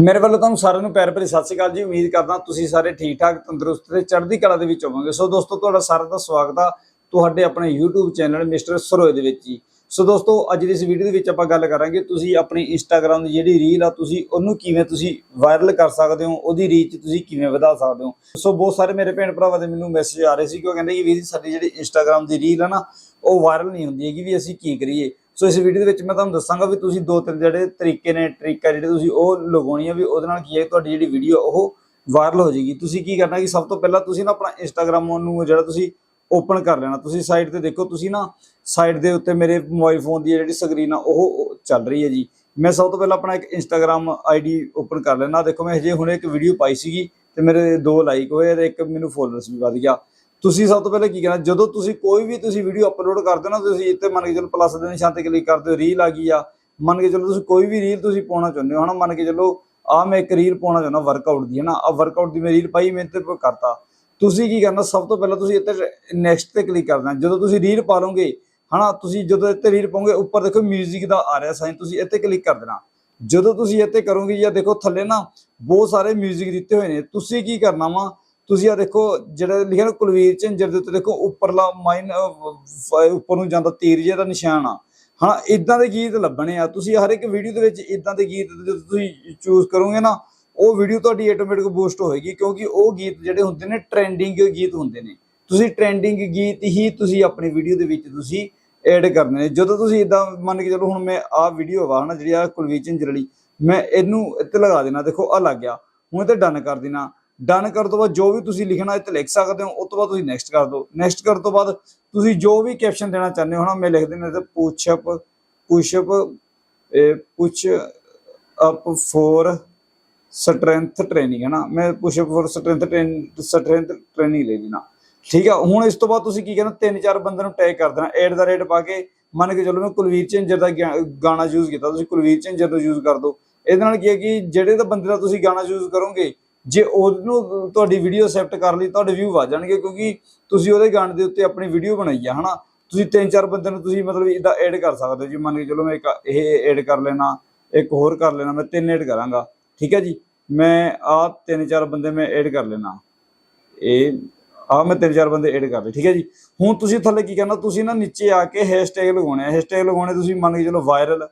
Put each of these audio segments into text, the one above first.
ਮੇਰੇ ਵੱਲੋਂ ਤੁਹਾਨੂੰ ਸਾਰਿਆਂ ਨੂੰ ਪਿਆਰ ਭਰੀ ਸਤਿ ਸ਼੍ਰੀ ਅਕਾਲ ਜੀ। ਉਮੀਦ ਕਰਦਾ ਤੁਸੀਂ ਸਾਰੇ ਠੀਕ ਠਾਕ ਤੰਦਰੁਸਤ ਤੇ ਚੜ੍ਹਦੀ ਕਲਾ ਦੇ ਵਿੱਚ ਹੋਵੋਗੇ। ਸੋ ਦੋਸਤੋ, ਤੁਹਾਡਾ ਸਾਰਿਆਂ ਦਾ ਸਵਾਗਤ ਆ ਤੁਹਾਡੇ ਆਪਣੇ YouTube ਚੈਨਲ ਮਿਸਟਰ ਸਰੋਏ ਦੇ ਵਿੱਚ ਜੀ। ਸੋ ਦੋਸਤੋ, ਅੱਜ ਦੀ ਇਸ ਵੀਡੀਓ ਦੇ ਵਿੱਚ ਆਪਾਂ ਗੱਲ ਕਰਾਂਗੇ ਤੁਸੀਂ ਆਪਣੀ Instagram ਦੀ ਜਿਹੜੀ ਰੀਲ ਆ, ਤੁਸੀਂ ਉਹਨੂੰ ਕਿਵੇਂ ਤੁਸੀਂ ਵਾਇਰਲ ਕਰ ਸਕਦੇ ਹੋ, ਉਹਦੀ ਰੀਚ ਤੁਸੀਂ ਕਿਵੇਂ ਵਧਾ ਸਕਦੇ ਹੋ। ਸੋ ਬਹੁਤ ਸਾਰੇ ਮੇਰੇ ਭੈਣ ਭਰਾਵਾਂ ਦੇ ਮੈਨੂੰ ਮੈਸੇਜ ਆ ਰਹੇ ਸੀ ਕਿ ਉਹ ਕਹਿੰਦੇ ਕਿ ਵੀਰ ਸਾਡੀ ਜਿਹੜੀ Instagram ਦੀ ਰੀਲ ਆ ਨਾ, ਉਹ ਵਾਇਰਲ ਨਹੀਂ ਹੁੰਦੀ ਹੈਗੀ ਵੀ ਅਸੀਂ ਕੀ ਕਰੀਏ। ਸੋ ਇਸ ਵੀਡੀਓ ਦੇ ਵਿੱਚ ਮੈਂ ਤੁਹਾਨੂੰ ਦੱਸਾਂਗਾ ਵੀ ਤੁਸੀਂ ਦੋ ਤਿੰਨ ਜਿਹੜੇ ਤਰੀਕੇ ਨੇ ਟ੍ਰਿਕ ਆ ਜਿਹੜੇ ਤੁਸੀਂ ਉਹ ਲਗਾਉਣੀ ਆ ਵੀ ਉਹਦੇ ਨਾਲ ਕੀ ਹੈ ਤੁਹਾਡੀ ਜਿਹੜੀ ਵੀਡੀਓ ਉਹ ਵਾਇਰਲ ਹੋ ਜਾਏਗੀ। ਤੁਸੀਂ ਕੀ ਕਰਨਾ ਕਿ ਸਭ ਤੋਂ ਪਹਿਲਾਂ ਤੁਸੀਂ ਨਾ ਆਪਣਾ ਇੰਸਟਾਗ੍ਰam ਨੂੰ ਜਿਹੜਾ ਤੁਸੀਂ ਓਪਨ ਕਰ ਲੈਣਾ। ਤੁਸੀਂ ਸਾਈਡ ਤੇ ਦੇਖੋ, ਤੁਸੀਂ ਨਾ ਸਾਈਟ ਦੇ ਉੱਤੇ ਮੇਰੇ ਮੋਬਾਈਲ ਫੋਨ ਦੀ ਜਿਹੜੀ ਸਕਰੀਨ ਆ, ਉਹ ਉਹ ਚੱਲ ਰਹੀ ਹੈ ਜੀ। ਮੈਂ ਸਭ ਤੋਂ ਪਹਿਲਾਂ ਆਪਣਾ ਇੱਕ ਇੰਸਟਾਗ੍ਰam ਆਈਡੀ ਓਪਨ ਕਰ ਲੈਣਾ ਦੇਖੋ, ਮੈਂ ਹਜੇ ਹੁਣੇ ਇੱਕ ਵੀਡੀਓ ਪਾਈ ਸੀਗੀ ਤੇ ਮੇਰੇ ਦੋ ਲਾਈਕ ਹੋਏ ਤੇ ਇੱਕ ਮੈਨੂੰ ਫੋਲੋਅਰਸ ਵੀ ਵਧ ਗਿਆ। ਤੁਸੀਂ ਸਭ ਤੋਂ ਪਹਿਲਾਂ ਕੀ ਕਰਨਾ ਜਦੋਂ ਤੁਸੀਂ ਕੋਈ ਵੀ ਤੁਸੀਂ ਵੀਡੀਓ ਅਪਲੋਡ ਕਰਦੇ ਹੋ ਨਾ ਤੁਸੀਂ ਇੱਥੇ ਮੰਨ ਕੇ ਚਲੋ ਪਲੱਸ ਦੇ ਨਿਸ਼ਾਨ ਤੇ ਕਲਿੱਕ ਕਰਦੇ ਹੋ ਰੀਲ ਆ ਗਈ ਆ ਮੰਨ ਕੇ ਚਲੋ ਤੁਸੀਂ ਕੋਈ ਵੀ ਰੀਲ ਤੁਸੀਂ ਪਾਉਣਾ ਚਾਹੁੰਦੇ ਹੋ ਹਨਾ ਮੰਨ ਕੇ ਚਲੋ ਆ ਮੈਂ ਇੱਕ ਰੀਲ ਪਾਉਣਾ ਚਾਹੁੰਦਾ ਵਰਕਆਊਟ ਦੀ ਹਨਾ ਆ ਵਰਕਆਊਟ ਦੀ ਮੈਂ ਰੀਲ ਪਾਈ ਮੈਂ ਤੇ ਕਰਤਾ ਤੁਸੀਂ ਕੀ ਕਰਨਾ ਸਭ ਤੋਂ ਪਹਿਲਾਂ ਤੁਸੀਂ ਇੱਥੇ ਨੈਕਸਟ ਤੇ ਕਲਿੱਕ ਕਰਨਾ ਜਦੋਂ ਤੁਸੀਂ ਰੀਲ ਪਾ ਲਓਗੇ ਹਨਾ ਤੁਸੀਂ ਜਦੋਂ ਇੱਥੇ ਰੀਲ ਪਾਓਗੇ ਉੱਪਰ ਦੇਖੋ 뮤직 ਦਾ ਆ ਰਿਹਾ ਸਾਈਨ ਤੁਸੀਂ ਇੱਥੇ ਕਲਿੱਕ ਕਰ ਦੇਣਾ ਜਦੋਂ ਤੁਸੀਂ ਇੱਥੇ ਕਰੋਗੇ ਜਾਂ ਦੇਖੋ ਥੱਲੇ ਨਾ ਬਹੁਤ ਸਾਰੇ 뮤직 ਦਿੱਤੇ ਹੋਏ ਨੇ ਤੁਸੀਂ ਕੀ ਕਰਨਾ ਵਾ ਤੁਸੀਂ ਆ ਦੇਖੋ, ਜਿਹੜਾ ਲਿਖਿਆ ਨਾ ਕੁਲਵੀਰ ਝੰਜਰ ਦੇ ਉੱਤੇ ਦੇਖੋ, ਉੱਪਰਲਾ ਮਾਈਨ ਉੱਪਰ ਨੂੰ ਜਾਂਦਾ ਤੀਰ ਜਿਹਾ ਨਿਸ਼ਾਨ ਆ। ਹਾਂ ਇਦਾਂ ਦੇ ਗੀਤ ਲੱਭਣੇ ਆ। ਤੁਸੀਂ ਹਰ ਇੱਕ ਵੀਡੀਓ ਦੇ ਵਿੱਚ ਇਦਾਂ ਦੇ ਗੀਤ ਜਦੋਂ ਤੁਸੀਂ ਚੂਜ਼ ਕਰੋਗੇ ਨਾ, ਉਹ ਵੀਡੀਓ ਤੁਹਾਡੀ ਆਟੋਮੈਟਿਕ ਬੂਸਟ ਹੋਏਗੀ, ਕਿਉਂਕਿ ਉਹ ਗੀਤ ਜਿਹੜੇ ਹੁੰਦੇ ਨੇ ਟ੍ਰੈਂਡਿੰਗ ਗੀਤ ਹੁੰਦੇ ਨੇ। ਤੁਸੀਂ ਟ੍ਰੈਂਡਿੰਗ ਗੀਤ ਹੀ ਤੁਸੀਂ ਆਪਣੀ ਵੀਡੀਓ ਦੇ ਵਿੱਚ ਤੁਸੀਂ ਐਡ ਕਰਨੇ ਨੇ। ਜਦੋਂ ਤੁਸੀਂ ਇਦਾਂ ਮੰਨ ਕੇ ਚਲੋ, ਹੁਣ ਮੈਂ ਆਹ ਵੀਡੀਓ ਵਾ, ਹਨਾ, ਜਿਹੜੀ ਆ ਕੁਲਵੀਰ ਝੰਜਰ ਵਾਲੀ, ਮੈਂ ਇਹਨੂੰ ਇੱਥੇ ਲਗਾ ਦੇਣਾ। ਦੇਖੋ ਆ ਲੱਗ ਗਿਆ। ਹੁਣ ਤੇ ਡਨ ਕਰ ਦੇਣਾ। ਡਨ ਕਰਨ ਤੋਂ ਬਾਅਦ ਜੋ ਵੀ ਤੁਸੀਂ ਲਿਖਣਾ ਇੱਥੇ ਲਿਖ ਸਕਦੇ ਹੋ ਉਸ ਤੋਂ ਬਾਅਦ ਤੁਸੀਂ ਨੈਕਸਟ ਕਰ ਦਿਓ। ਨੈਕਸਟ ਕਰਨ ਤੋਂ ਬਾਅਦ ਤੁਸੀਂ ਜੋ ਵੀ ਕੈਪਸ਼ਨ ਦੇਣਾ ਚਾਹੁੰਦੇ ਹੋ ਨਾ, ਮੈਂ ਲਿਖ ਦਿੰਦਾ ਤੇ push up push up push up for strength training ਹੈ ਨਾ। ਮੈਂ push up for strength training strength training ਲੈ ਦੇਣਾ ਠੀਕ ਆ, ਹੁਣ ਇਸ ਤੋਂ ਬਾਅਦ ਤੁਸੀਂ ਕੀ ਕਰਨਾ, ਤਿੰਨ ਚਾਰ ਬੰਦਿਆਂ ਨੂੰ ਟੈਗ ਕਰ ਦੇਣਾ। ਐਟ ਦਾ ਰੇਟ ਪਾ ਕੇ, ਮੰਨ ਕੇ ਚਲੋ ਮੈਂ ਕੁਲਵੀਰ ਝੰਜਰ ਦਾ ਗਾਣਾ ਯੂਜ਼ ਕੀਤਾ, ਤੁਸੀਂ ਕੁਲਵੀਰ ਝੰਜਰ ਨੂੰ ਯੂਜ਼ ਕਰ ਦਿਓ। ਇਹਦੇ ਨਾਲ ਕੀ ਹੈ ਕਿ ਜਿਹੜੇ ਤਾਂ ਬੰਦੇ ਦਾ ਤੁਸੀਂ ਗਾਣਾ ਯੂਜ਼ ਕਰੋਗੇ ਜੇ ਉਹਨੂੰ ਤੁਹਾਡੀ ਵੀਡੀਓ ਅਸੈਪਟ ਕਰ ਲਈ ਤੁਹਾਡੇ ਵਿਊ ਵਧ ਜਾਣਗੇ ਕਿਉਂਕਿ ਤੁਸੀਂ ਉਹਦੇ ਗਾਣੇ ਦੇ ਉੱਤੇ ਆਪਣੀ ਵੀਡੀਓ ਬਣਾਈ ਆ ਹਨਾ? ਤੁਸੀਂ ਤਿੰਨ ਚਾਰ ਬੰਦੇ ਨੂੰ ਤੁਸੀਂ ਮਤਲਬ ਇਦਾਂ ਐਡ ਕਰ ਸਕਦੇ ਹੋ ਜੀ ਮੰਨ ਕੇ ਚਲੋ ਮੈਂ ਇੱਕ ਇਹ ਐਡ ਕਰ ਲੈਣਾ ਇੱਕ ਹੋਰ ਕਰ ਲੈਣਾ ਮੈਂ ਤਿੰਨ ਐਡ ਕਰਾਂਗਾ ਠੀਕ ਹੈ ਜੀ? ਮੈਂ ਆ ਤਿੰਨ ਚਾਰ ਬੰਦੇ ਮੈਂ ਐਡ ਕਰ ਲੈਣਾ। ਇਹ ਆ ਮੈਂ ਤਿੰਨ ਚਾਰ ਬੰਦੇ ਐਡ ਕਰ ਲਏ ਠੀਕ ਹੈ ਜੀ? ਹੁਣ ਤੁਸੀਂ ਥੱਲੇ ਕੀ ਕਰਨਾ ਤੁਸੀਂ ਨਾ ਨੀਚੇ ਆ ਕੇ ਹੈਸ਼ਟੈਗ ਲਗਾਉਣੇ ਆ ਹੈਸ਼ਟੈਗ ਲਗਾਉਣੇ ਤੁਸੀਂ ਮੰਨ ਕੇ ਚਲੋ ਵਾਇਰਲ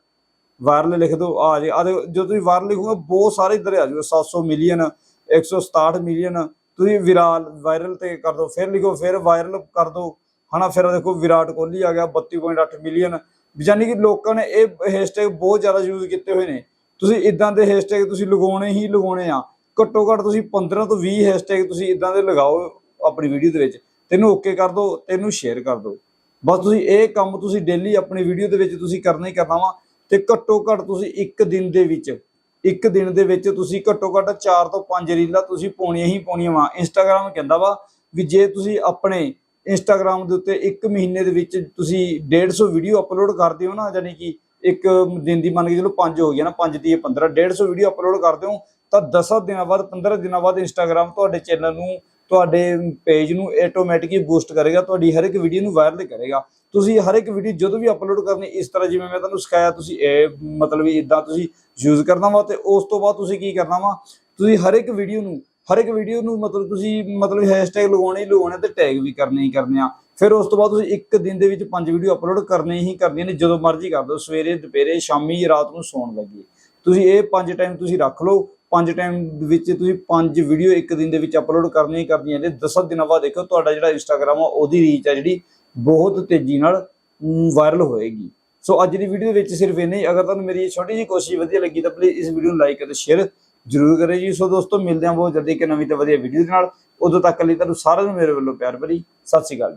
ਵਾਇਰਲ ਲਿਖ ਦਿਓ ਆ ਜੇ ਆ ਦੇਖੋ, ਜਦੋਂ ਤੁਸੀਂ ਵਾਇਰਲ ਲਿਖੋਗੇ ਬਹੁਤ ਸਾਰੇ ਇੱਧਰ ਆ ਜਾਊਗਾ 700 ਮਿਲੀਅਨ 167 ਮਿਲੀਅਨ ਤੁਸੀਂ ਵਿਰਾਲ ਵਾਇਰਲ ਤੇ ਕਰ ਦਿਓ ਫਿਰ ਲਿਖੋ, ਫਿਰ ਵਾਇਰਲ ਕਰ ਦਿਓ ਹਨਾ, ਫਿਰ ਦੇਖੋ ਵਿਰਾਟ ਕੋਹਲੀ ਆ ਗਿਆ 32.8 ਮਿਲੀਅਨ ਯਾਨੀ ਕਿ ਲੋਕਾਂ ਨੇ ਇਹ ਹੈਸ਼ਟੈਗ ਬਹੁਤ ਜ਼ਿਆਦਾ ਯੂਜ਼ ਕੀਤੇ ਹੋਏ ਨੇ। ਤੁਸੀਂ ਇਦਾਂ ਦੇ ਹੈਸ਼ਟੈਗ ਤੁਸੀਂ ਲਗਾਉਣੇ ਹੀ ਲਗਾਉਣੇ ਆ। ਘੱਟੋ ਘੱਟ ਤੁਸੀਂ 15 ਤੋਂ 20 ਹੈਸ਼ਟੈਗ ਤੁਸੀਂ ਇਦਾਂ ਦੇ ਲਗਾਓ ਆਪਣੀ ਵੀਡੀਓ ਦੇ ਵਿੱਚ। ਤੈਨੂੰ ਓਕੇ ਕਰ ਦਿਓ ਤੈਨੂੰ ਸ਼ੇਅਰ ਕਰ ਦਿਓ ਬਸ ਤੁਸੀਂ ਇਹ ਕੰਮ ਤੁਸੀਂ ਡੇਲੀ ਆਪਣੀ ਵੀਡੀਓ ਦੇ ਵਿੱਚ ਤੁਸੀਂ ਕਰਨਾ ਹੀ ਕਰਨਾ ਵਾ। ਤੇ ਘੱਟੋ ਘੱਟ ਤੁਸੀਂ ਇੱਕ ਦਿਨ ਦੇ ਵਿੱਚ ਇੱਕ ਦਿਨ ਦੇ ਵਿੱਚ ਤੁਸੀਂ ਘੱਟੋ ਘੱਟ 4 ਤੋਂ 5 ਰੀਲਾਂ ਤੁਸੀਂ ਪਾਉਣੀਆਂ ਹੀ ਪਾਉਣੀਆਂ ਵਾ। ਇੰਸਟਾਗ੍ਰam ਕਹਿੰਦਾ ਵਾ ਵੀ ਜੇ ਤੁਸੀਂ ਆਪਣੇ ਇੰਸਟਾਗ੍ਰam ਦੇ ਉੱਤੇ ਇੱਕ ਮਹੀਨੇ ਦੇ ਵਿੱਚ ਤੁਸੀਂ 150 ਵੀਡੀਓ ਅਪਲੋਡ ਕਰਦੇ ਹੋ ਨਾ ਯਾਨੀ ਕਿ ਇੱਕ ਦਿਨ ਦੀ ਮੰਨ ਕੇ ਚਲੋ 5 ਹੋ ਗਿਆ ਨਾ 5 ਦੀ 15 150 ਵੀਡੀਓ ਅਪਲੋਡ ਕਰਦੇ ਹੋ, ਤਾਂ 10 ਦਿਨਾਂ ਬਾਅਦ 15 ਦਿਨਾਂ ਬਾਅਦ ਇੰਸਟਾਗ੍ਰam ਤੁਹਾਡੇ ਚੈਨਲ ਨੂੰ, ਤੁਹਾਡੇ ਪੇਜ ਨੂੰ ਆਟੋਮੈਟਿਕਲੀ ਬੂਸਟ ਕਰੇਗਾ, ਤੁਹਾਡੀ ਹਰ ਇੱਕ ਵੀਡੀਓ ਨੂੰ ਵਾਇਰਲ ਕਰੇਗਾ। ਤੁਸੀਂ ਹਰ ਇੱਕ ਵੀਡੀਓ ਜਦੋਂ ਵੀ ਅਪਲੋਡ ਕਰਨੀ, ਇਸ ਤਰ੍ਹਾਂ ਜਿਵੇਂ ਮੈਂ ਤੁਹਾਨੂੰ ਸਿਖਾਇਆ, ਤੁਸੀਂ ਇਹ ਮਤਲਬ ਇਦਾਂ ਤੁਸੀਂ ਯੂਜ਼ ਕਰਨਾ ਵਾ ਤੇ ਉਸ ਤੋਂ ਬਾਅਦ ਤੁਸੀਂ ਕੀ ਕਰਨਾ ਵਾ, ਤੁਸੀਂ ਹਰ ਇੱਕ ਵੀਡੀਓ ਨੂੰ, ਹਰ ਇੱਕ ਵੀਡੀਓ ਨੂੰ ਮਤਲਬ ਤੁਸੀਂ ਮਤਲਬ ਹੈਸ਼ਟੈਗ ਲਗਾਉਣੇ ਹੀ ਲਗਾਉਣੇ ਤੇ ਟੈਗ ਵੀ ਕਰਨੇ ਹੀ ਕਰਨੇ ਆ। ਫਿਰ ਉਸ ਤੋਂ ਬਾਅਦ ਤੁਸੀਂ ਇੱਕ ਦਿਨ ਦੇ ਵਿੱਚ ਪੰਜ ਵੀਡੀਓ ਅਪਲੋਡ ਕਰਨੇ ਹੀ ਕਰਨੀਆਂ ਨੇ, ਜਦੋਂ ਮਰਜ਼ੀ ਕਰ ਦਿਓ, ਸਵੇਰੇ, ਦੁਪਹਿਰੇ, ਸ਼ਾਮੀ, ਰਾਤ ਨੂੰ ਸੌਣ ਲੱਗੇ। ਤੁਸੀਂ ਇਹ ਪੰਜ ਟਾਈਮ ਤੁਸੀਂ ਰੱਖ ਲਓ, ਪੰਜ ਟਾਈਮ ਵਿੱਚ ਤੁਸੀਂ ਪੰਜ ਵੀਡੀਓ ਇੱਕ ਦਿਨ ਦੇ ਵਿੱਚ ਅਪਲੋਡ ਕਰਨੀਆਂ ਹੀ ਕਰਨੀਆਂ ਨੇ। 10 ਦਿਨਾਂ ਬਾਅਦ ਦੇਖੋ ਤੁਹਾਡਾ ਜਿਹੜਾ ਇੰਸਟਾਗ੍ਰam ਆ, ਉਹਦੀ ਰੀਚ ਆ ਜਿਹੜੀ ਬਹੁਤ ਤੇਜ਼ੀ ਨਾਲ ਵਾਇਰਲ ਹੋਏਗੀ। ਸੋ ਅੱਜ ਦੀ ਵੀਡੀਓ ਦੇ ਵਿੱਚ ਸਿਰਫ ਇੰਨਾ ਹੀ। ਅਗਰ ਤੁਹਾਨੂੰ ਮੇਰੀ ਇਹ ਛੋਟੀ ਜਿਹੀ ਕੋਸ਼ਿਸ਼ ਵਧੀਆ ਲੱਗੀ, ਤਾਂ ਪਲੀਜ਼ ਇਸ ਵੀਡੀਓ ਨੂੰ ਲਾਈਕ ਅਤੇ ਸ਼ੇਅਰ ਜ਼ਰੂਰ ਕਰਿਓ ਜੀ। ਸੋ ਦੋਸਤੋ, ਮਿਲਦੇ ਹਾਂ ਬਹੁਤ ਜਲਦੀ ਇੱਕ ਨਵੀਂ ਤੇ ਵਧੀਆ ਵੀਡੀਓ ਦੇ ਨਾਲ। ਉਦੋਂ ਤੱਕ ਲਈ ਤੁਹਾਨੂੰ ਸਾਰਿਆਂ ਨੂੰ ਮੇਰੇ ਵੱਲੋਂ ਪਿਆਰ ਭਰੀ। ਸਤਿ ਸ਼੍ਰੀ ਅਕਾਲ ਜੀ।